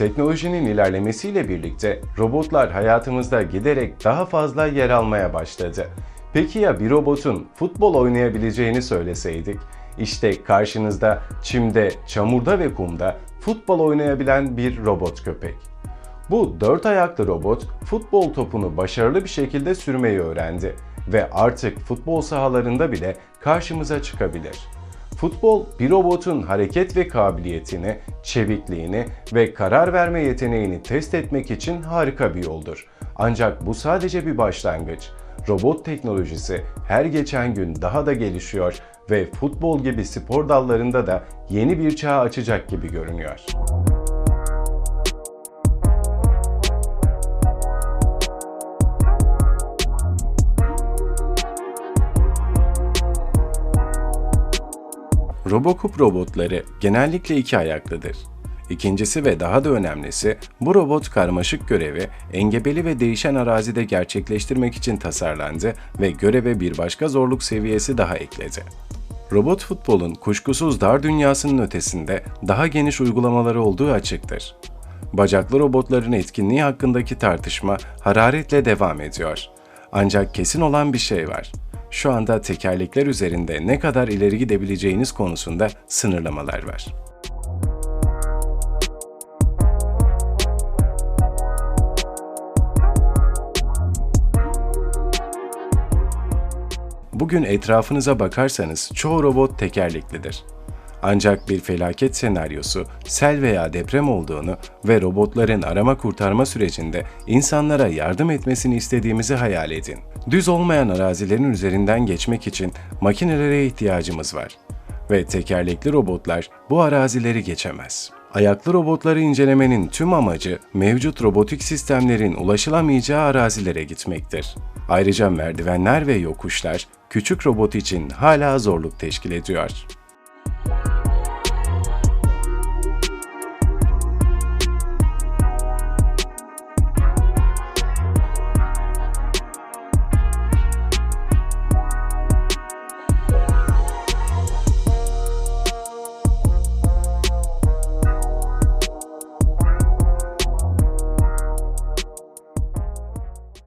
Teknolojinin ilerlemesiyle birlikte robotlar hayatımızda giderek daha fazla yer almaya başladı. Peki ya bir robotun futbol oynayabileceğini söyleseydik? İşte karşınızda çimde, çamurda ve kumda futbol oynayabilen bir robot köpek. Bu dört ayaklı robot futbol topunu başarılı bir şekilde sürmeyi öğrendi ve artık futbol sahalarında bile karşımıza çıkabilir. Futbol bir robotun hareket ve kabiliyetini, çevikliğini ve karar verme yeteneğini test etmek için harika bir yoldur. Ancak bu sadece bir başlangıç. Robot teknolojisi her geçen gün daha da gelişiyor ve futbol gibi spor dallarında da yeni bir çağ açacak gibi görünüyor. Robocop robotları genellikle iki ayaklıdır. İkincisi ve daha da önemlisi, bu robot karmaşık görevi engebeli ve değişen arazide gerçekleştirmek için tasarlandı ve göreve bir başka zorluk seviyesi daha ekledi. Robot futbolun kuşkusuz dar dünyasının ötesinde daha geniş uygulamaları olduğu açıktır. Bacaklı robotların etkinliği hakkındaki tartışma hararetle devam ediyor. Ancak kesin olan bir şey var. Şu anda tekerlekler üzerinde ne kadar ileri gidebileceğiniz konusunda sınırlamalar var. Bugün etrafınıza bakarsanız çoğu robot tekerleklidir. Ancak bir felaket senaryosu, sel veya deprem olduğunu ve robotların arama kurtarma sürecinde insanlara yardım etmesini istediğimizi hayal edin. Düz olmayan arazilerin üzerinden geçmek için makinelere ihtiyacımız var ve tekerlekli robotlar bu arazileri geçemez. Ayaklı robotları incelemenin tüm amacı mevcut robotik sistemlerin ulaşılamayacağı arazilere gitmektir. Ayrıca merdivenler ve yokuşlar küçük robot için hala zorluk teşkil ediyor.